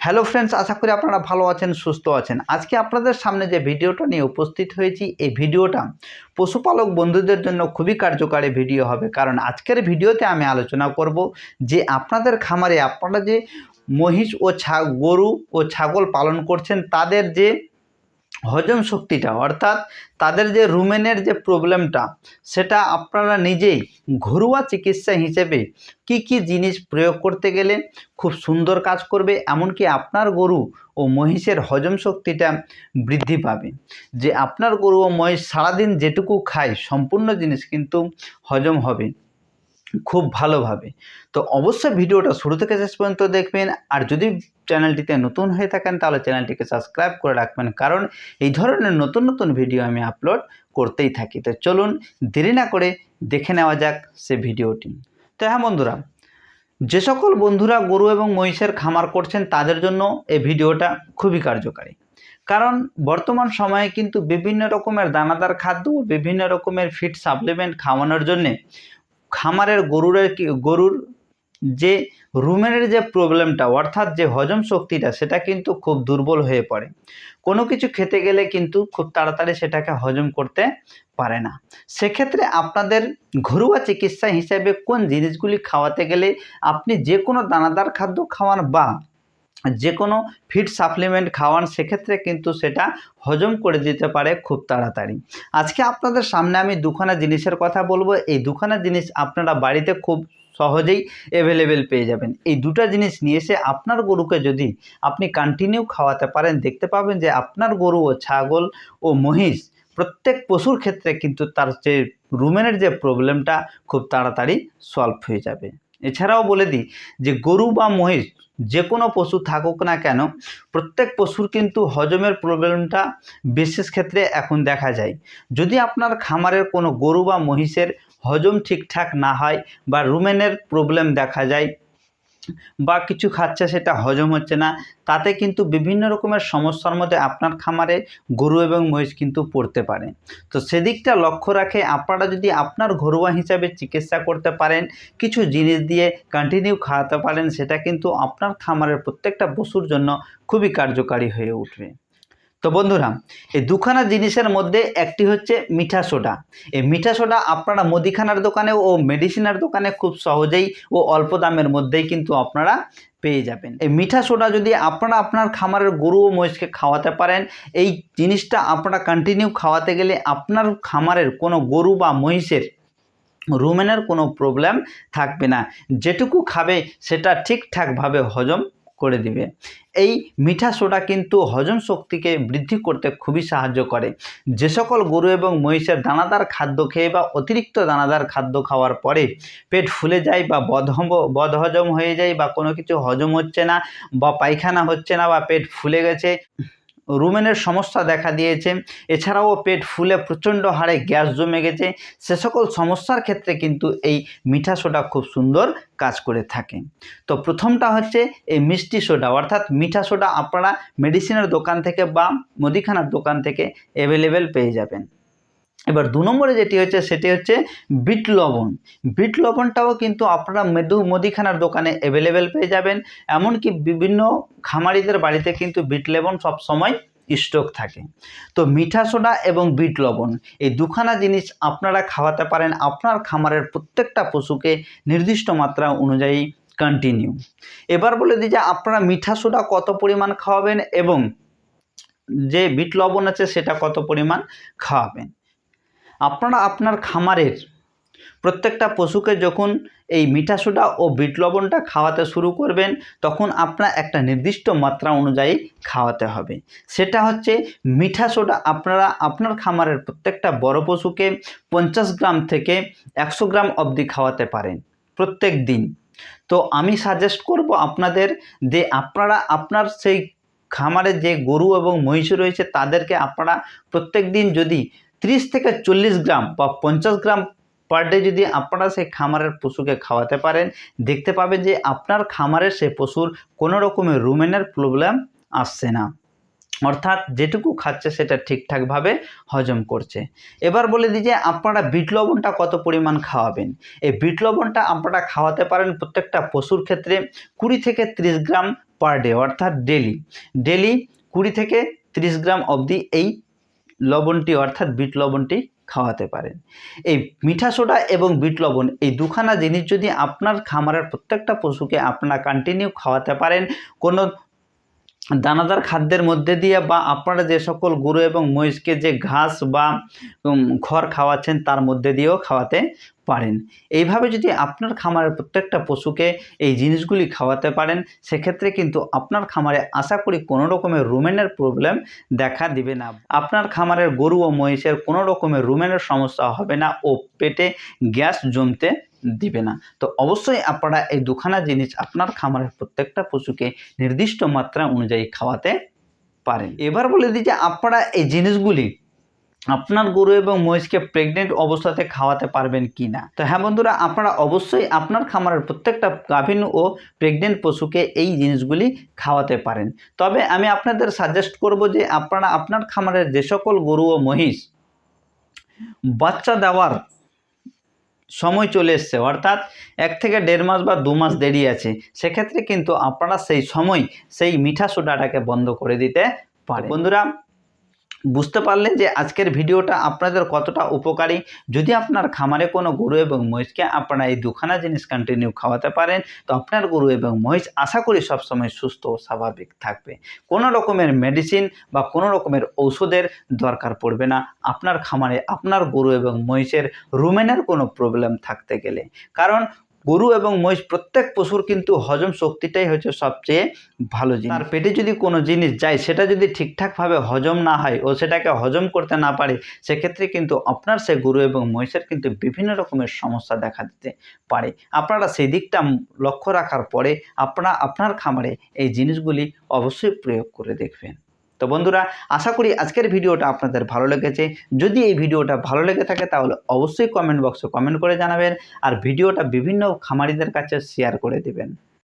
Hello friends, আশা করি আপনারা ভালো আছেন, সুস্থ আছেন। আজকে আপনাদের সামনে যে ভিডিওটা নিয়ে উপস্থিত হয়েছি, এই ভিডিওটা পশুপালক বন্ধুদের জন্য খুবই কার্যকারী ভিডিও হবে। কারণ আজকের ভিডিওতে আমি আলোচনা করব যে আপনাদের খামারে আপনারা যে মহিষ ও ছা, গরু ও ছাগল পালন করছেন, তাদের যে হজম শক্তিটা, অর্থাৎ তাদের যে রুমেনের যে প্রবলেমটা, সেটা আপনারা নিজেই ঘরোয়া চিকিৎসা হিসেবে কি কি জিনিস প্রয়োগ করতে গেলে খুব সুন্দর কাজ করবে, এমনকি আপনার গরু ও মহিষের হজম শক্তিটা বৃদ্ধি পাবে। যে আপনার গরু ও মহিষ সারাদিন যেটুকু খায়, সম্পূর্ণ জিনিস কিন্তু হজম হবে। খুব ভালোভাবে। তো অবশ্যই ভিডিওটা শুরু থেকে শেষ পর্যন্ত দেখবেন। আর যদি চ্যানেলটিতে নতুন হয়ে থাকেন, তাহলে চ্যানেলটিকে সাবস্ক্রাইব করে রাখবেন। কারণ এই ধরনের নতুন নতুন ভিডিও আমি আপলোড করতেই থাকি। তো চলুন দেরি না করে দেখে নেওয়া যাক সে ভিডিওটি। তো হ্যাঁ বন্ধুরা, যে সকল বন্ধুরা গরু এবং মহিষের খামার করছেন, তাদের জন্য এই ভিডিওটা খুবই কার্যকারী। কারণ বর্তমান সময়ে কিন্তু বিভিন্ন রকমের দানাদার খাদ্য বিভিন্ন রকমের ফিড সাপ্লিমেন্ট খাওয়ানোর জন্যে খামারের গরুরের গরুর যে রুমেনের যে প্রবলেমটা, অর্থাৎ যে হজম শক্তিটা, সেটা কিন্তু খুব দুর্বল হয়ে পড়ে। কোনো কিছু খেতে গেলে কিন্তু খুব তাড়াতাড়ি সেটাকে হজম করতে পারে না। সেক্ষেত্রে আপনাদের ঘরোয়া চিকিৎসা হিসাবে কোন জিনিসগুলি খাওয়াতে গেলে আপনি যে কোনো দানাদার খাদ্য খাওয়ান বা যে কোনো ফিড সাপ্লিমেন্ট খাওয়ান, সেক্ষেত্রে কিন্তু সেটা হজম করে দিতে পারে খুব তাড়াতাড়ি। আজকে আপনাদের সামনে আমি দুখানা জিনিসের কথা বলব। এই দুখানা জিনিস আপনারা বাড়িতে খুব সহজেই অ্যাভেলেবেল পেয়ে যাবেন। এই দুটো জিনিস নিয়ে এসে আপনার গরুকে যদি আপনি কন্টিনিউ খাওয়াতে পারেন, দেখতে পাবেন যে আপনার গরু ও ছাগল ও মহিষ প্রত্যেক পশুর ক্ষেত্রে কিন্তু তার যে রুমেনের যে প্রবলেমটা খুব তাড়াতাড়ি সলভ হয়ে যাবে। এছাড়াও বলে দিই যে গরু বা মহিষ যে কোনো পশু থাকুক না কেন, প্রত্যেক পশুর কিন্তু হজমের প্রবলেমটা বিশেষ ক্ষেত্রে এখন দেখা যায়। যদি আপনার খামারের কোনো গরু বা মহিষের হজম ঠিকঠাক না হয় বা রুমেনের প্রবলেম দেখা যায় বা কিছু খাচ্ছে সেটা হজম হচ্ছে না। তাতে কিন্তু বিভিন্ন রকমের সমস্যার মধ্যে আপনার খামারে গরু এবং মহিষ কিন্তু পড়তে পারে। তো সেদিকটা লক্ষ্য রাখে, আপনারা যদি আপনার ঘরোয়া হিসাবে চিকিৎসা করতে পারেন, কিছু জিনিস দিয়ে কন্টিনিউ খাওয়াতে পারেন, সেটা কিন্তু আপনার খামারের প্রত্যেকটা পশুর জন্য খুবই কার্যকারী হয়ে উঠবে। তো বন্ধুরা, এই দুখানা জিনিসের মধ্যে একটি হচ্ছে মিঠা সোডা। এই মিঠা সোডা আপনারা মুদিখানার দোকানে ও মেডিসিনের দোকানে খুব সহজেই ও অল্প দামের মধ্যেই কিন্তু আপনারা পেয়ে যাবেন। এই মিঠা সোডা যদি আপনারা আপনার খামারের গরু ও মহিষকে খাওয়াতে পারেন, এই জিনিসটা আপনারা কন্টিনিউ খাওয়াতে গেলে আপনার খামারের কোনো গরু বা মহিষের রুমেনের কোনো প্রবলেম থাকবে না। যেটুকু খাবে সেটা ঠিকঠাকভাবে হজম করে দিবে। এই মিঠা সোডা কিন্তু হজম শক্তিকে বৃদ্ধি করতে খুবই সাহায্য করে। যে সকল গরু এবং মহিষের দানাদার খাদ্য খেয়ে বা অতিরিক্ত দানাদার খাদ্য খাওয়ার পরে পেট ফুলে যায় বা বদহম বদহজম হয়ে যায় বা কোনো কিছু হজম হচ্ছে না বা পায়খানা হচ্ছে না বা পেট ফুলে গেছে রুমেনের সমস্যা দেখা দিয়েছে। এছাড়াও পেট ফুলে প্রচণ্ড হারে গ্যাস জমে গেছে। সে সকল সমস্যার ক্ষেত্রে কিন্তু এই মিঠা সোডা খুব সুন্দর কাজ করে থাকে। তো প্রথমটা হচ্ছে এই মিষ্টি সোডা। অর্থাৎ মিঠা সোডা আপনারা মেডিসিনের দোকান থেকে বা মুদিখানার দোকান থেকে অ্যাভেলেবেল পেয়ে যাবেন। এবার দু নম্বরে যেটি হচ্ছে সেটি হচ্ছে বিট লবণ। বিট লবণটাও কিন্তু আপনারা মেদু মুদিখানার দোকানে অ্যাভেলেবেল পেয়ে যাবেন। এমনকি বিভিন্ন খামারিদের বাড়িতে কিন্তু বিট লবণ সব সময় স্টক থাকে। তো মিঠা সোডা এবং বিট লবণ, এই দুখানা জিনিস আপনারা খাওয়াতে পারেন। আপনার খামারের প্রত্যেকটা পশুকে নির্দিষ্ট মাত্রা অনুযায়ী কন্টিনিউ এবার বলে দিই যে আপনারা মিঠা সোডা কত পরিমাণ খাওয়াবেন এবং যে বিট লবণ আছে, সেটা কত পরিমাণ খাওয়াবেন। আপনারা আপনার খামারের প্রত্যেকটা পশুকে যখন এই মিঠা সোডা ও বিট লবণটা খাওয়াতে শুরু করবেন, তখন আপনার একটা নির্দিষ্ট মাত্রা অনুযায়ী খাওয়াতে হবে। সেটা হচ্ছে মিঠা সোডা আপনারা আপনার খামারের প্রত্যেকটা বড় পশুকে পঞ্চাশ গ্রাম থেকে একশো গ্রাম অবধি খাওয়াতে পারেন প্রত্যেক দিন। তো আমি সাজেস্ট করব আপনাদের যে আপনারা আপনার সেই খামারে যে গরু এবং মহিষ রয়েছে, তাদেরকে আপনারা প্রত্যেক দিন যদি ত্রিশ থেকে চল্লিশ গ্রাম বা পঞ্চাশ গ্রাম পার ডে যদি আপনারা সেই খামারের পশুকে খাওয়াতে পারেন, দেখতে পাবেন যে আপনার খামারের সেই পশুর কোনো রকমের রুমেনের প্রবলেম আসছে না। অর্থাৎ যেটুকু খাচ্ছে সেটা ঠিকঠাকভাবে হজম করছে। এবার বলে দিই যে আপনারা বিট লবণটা কত পরিমাণ খাওয়াবেন? এই বিট লবণটা আপনারা খাওয়াতে পারেন প্রত্যেকটা পশুর ক্ষেত্রে কুড়ি থেকে ত্রিশ গ্রাম পার ডে অর্থাৎ ডেলি ডেলি কুড়ি থেকে ত্রিশ গ্রাম অবধি এই লবণটি অর্থাৎ বিট লবণটি খাওয়াতে পারেন। এই মিঠা সোডা এবং বিট লবণ এই দুখানা জিনিস যদি আপনার খামারের প্রত্যেকটা পশুকে আপনারা কন্টিনিউ খাওয়াতে পারেন, কোনো দানাদার খাদ্যের মধ্যে দিয়ে বা আপনারা যে সকল গরু এবং মহিষকে যে ঘাস বা খড় খাওয়াচ্ছেন, তার মধ্যে দিয়েও খাওয়াতে পারেন। এইভাবে যদি আপনার খামারের প্রত্যেকটা পশুকে এই জিনিসগুলি খাওয়াতে পারেন, সেক্ষেত্রে কিন্তু আপনার খামারে আশা করি কোনো রকমের রুমেনের প্রবলেম দেখা দিবে না। আপনার খামারের গরু ও মহিষের কোনো রকমের রুমেনের সমস্যা হবে না ও পেটে গ্যাস জমতে দিবে না। তো অবশ্যই আপনারা এই দুখানা জিনিস আপনার খামারের প্রত্যেকটা পশুকে নির্দিষ্ট মাত্রা অনুযায়ী খাওয়াতে পারেন। এবার বলে দিই যে আপনারা এই জিনিসগুলি আপনার গরু এবং মহিষকে প্রেগনেন্ট অবস্থাতে খাওয়াতে পারবেন কি না? তো হ্যাঁ বন্ধুরা, আপনারা অবশ্যই আপনার খামারের প্রত্যেকটা গাভীন ও প্রেগনেন্ট পশুকে এই জিনিসগুলি খাওয়াতে পারেন। তবে আমি আপনাদের সাজেস্ট করব যে আপনারা আপনার খামারের যে সকল গরু ও মহিষ বাচ্চা দেওয়ার সময় চলে এসছে। অর্থাৎ এক থেকে দেড় মাস বা দু মাস দেরি আছে। সেক্ষেত্রে কিন্তু আপনারা সেই সময় সেই মিঠা সোডাটাকে বন্ধ করে দিতে পারে বন্ধুরা বুঝতে পারলেন যে আজকের ভিডিওটা আপনাদের কতটা উপকারী। যদি আপনার খামারে কোনো গরু এবং মহিষকে আপনারা এই দুখানা জিনিস কন্টিনিউ খাওয়াতে পারেন, তো আপনার গরু এবং মহিষ আশা করি সবসময় সুস্থ ও স্বাভাবিক থাকবে। কোনো রকমের মেডিসিন বা কোনো রকমের ঔষধের দরকার পড়বে না। আপনার খামারে আপনার গরু এবং মহিষের রুমেনের কোনো প্রবলেম থাকতে গেলে। কারণ গরু এবং মহিষ, প্রত্যেক পশুর কিন্তু হজম শক্তিটাই হচ্ছে সবচেয়ে ভালো জিনিস। তার পেটে যদি কোনো জিনিস যায়, সেটা যদি ঠিকঠাকভাবে হজম না হয় ও সেটাকে হজম করতে না পারে, সেক্ষেত্রে কিন্তু আপনার সে গরু এবং মহিষের কিন্তু বিভিন্ন রকমের সমস্যা দেখা দিতে পারে। আপনারা সেই দিকটা লক্ষ্য রাখার পরে আপনারা আপনার খামারে এই জিনিসগুলি অবশ্যই প্রয়োগ করে দেখবেন। তো বন্ধুরা, আশা করি আজকের ভিডিওটা আপনাদের ভালো লেগেছে। যদি এই ভিডিওটা ভালো লেগে থাকে তাহলে অবশ্যই কমেন্ট বক্সে কমেন্ট করে জানাবেন আর ভিডিওটা বিভিন্ন খামারিদের কাছে শেয়ার করে দেবেন।